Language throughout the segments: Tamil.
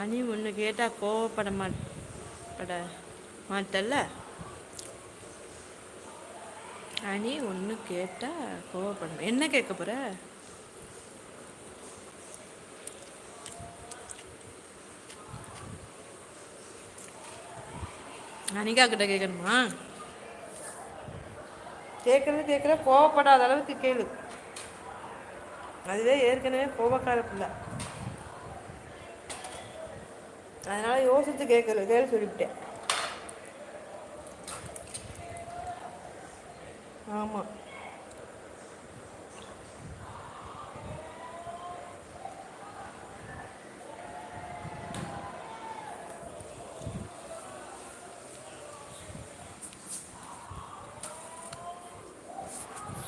அனி ஒன்று கேட்டால் கோவப்பட மாட் பட மாட்டல்ல? அனி ஒன்று கேட்டால் கோவப்பட என்ன கேட்க போகிற அனிகா கிட்ட கேட்கணுமா கேட்குறது கேட்குற கோவப்படாத அளவுக்கு கேளு. அதுவே ஏற்கனவே கோபக்கார பிள்ளை. அதனால யோசித்து கேட்கல கேள்வி சொல்லிவிட்டேன். ஆமாம்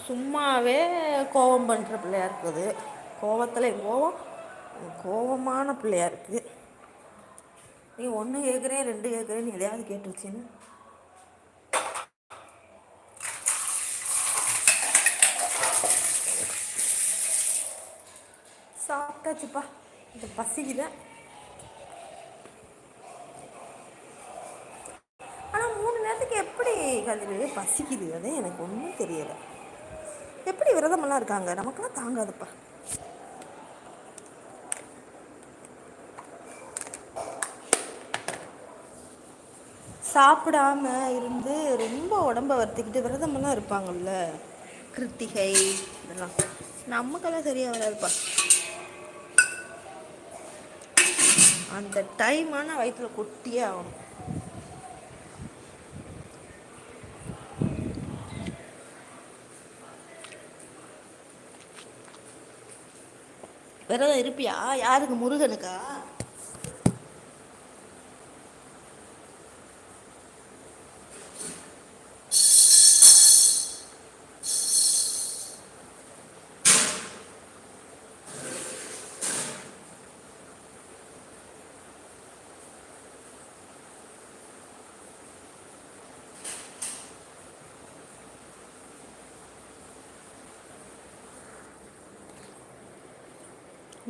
சும்மாவே கோபம் பண்ணுற பிள்ளையா இருக்குது. கோபத்தில் கோவம் கோபமான பிள்ளையா இருக்குது. நீ ஒன்று கேட்குறேன் ரெண்டு கேட்குறேன் நீ எதையாவது கேட்டுருச்சின்னு. சாப்பிட்டாச்சுப்பா. இந்த பசிக்குதான் ஆனால் மூணு நேரத்துக்கு எப்படி கதிரவே பசிக்குது அதே எனக்கு ஒன்றும் தெரியலை. எப்படி விரதமெல்லாம் இருக்காங்க? நமக்கெல்லாம் தாங்காதுப்பா. சாப்பிடாம இருந்து ரொம்ப உடம்ப வருத்திக்கிட்டு விரதமெல்லாம் இருப்பாங்கல்ல? கிருத்திகை இதெல்லாம். நமக்கெல்லாம் சரியாக வராதுப்பா. அந்த டைமான வயிற்றில் கொட்டியே ஆகணும். விரதம் இருப்பியா? யாருக்கு? முருகனுக்கா?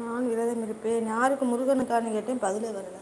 நான் விரதம் இருப்பேன் யாருக்கு முருகனுக்கான்னு கேட்டேன் பதிலே வரலை.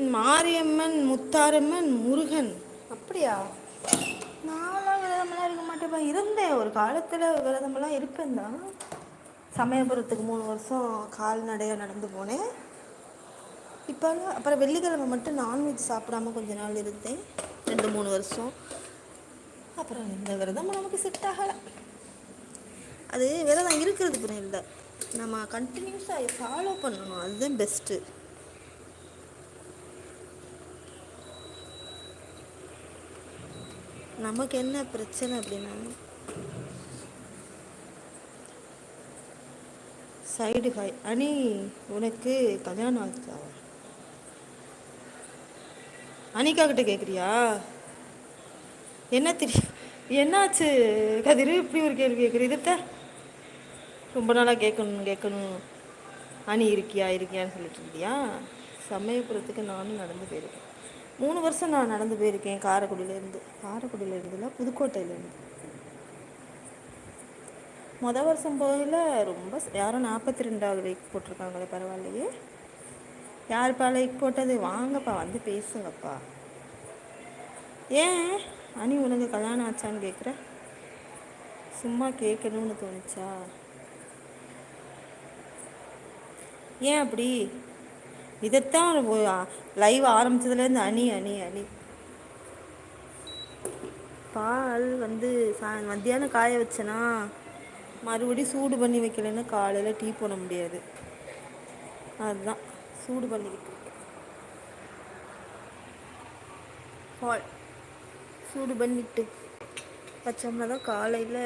மாரியம்மன் முத்தாரம்மன் முருகன். அப்படியா? நான்லாம் விரதமெல்லாம் இருக்க மாட்டேன் இருந்தேன். ஒரு காலத்தில் விரதமெல்லாம் இருப்பேன் தான். சமயபுரத்துக்கு மூணு வருஷம் கால்நடையாக நடந்து போனேன். இப்போ அப்புறம் வெள்ளிக்கிழமை மட்டும் நான்வெஜ் சாப்பிடாம கொஞ்ச நாள் இருந்தேன். ரெண்டு மூணு வருஷம். அப்புறம் இந்த விரதம் நமக்கு செட் ஆகலை. அது விரதம் இருக்கிறது இல்லை நம்ம கண்டினியூஸாக ஃபாலோ பண்ணணும். அதுதான் பெஸ்ட்டு நமக்கு என்ன பிரச்சனை அப்படின்னா சைடு ஹாய் அனி உனக்கு கல்யாணம் ஆச்சா அனிகா கிட்ட கேட்குறியா என்ன தெரியும் என்னாச்சு? கதிர் இப்படி ஒரு கேள்வி கேட்குற இதுத்த ரொம்ப நாளாக கேட்கணும் கேட்கணும் அணி இருக்கியா இருக்கியான்னு சொல்லிட்டு இருக்கியா? சமயபுரத்துக்கு நானும் நடந்து போயிருக்கேன். மூணு வருஷம் நான் நடந்து போயிருக்கேன் காரைக்குடியிலேருந்து. காரைக்குடியிலேருந்துல புதுக்கோட்டையிலேருந்து. மொதல் வருஷம் போகல ரொம்ப யாரும் நாற்பத்தி ரெண்டாவது லைக் போட்டிருக்காங்களே பரவாயில்லையே. யாருப்பா லைக் போட்டது? வாங்கப்பா வந்து பேசுங்கப்பா. ஏன்? அனி உனக்கு கல்யாணம் ஆச்சான்னு கேட்குற சும்மா கேட்கணும்னு தோணுச்சா? ஏன் அப்படி? இதைத்தான் லைவ் ஆரம்பித்ததுலேருந்து அணி அணி அணி. பால் வந்து சா மத்தியானம் காய வச்சேன்னா மறுபடியும் சூடு பண்ணி வைக்கலன்னு காலையில் டீ போட முடியாது. அதுதான் சூடு பண்ணிக்கிட்டு பால் சூடு பண்ணிட்டு வச்சோம்னா தான் காலையில்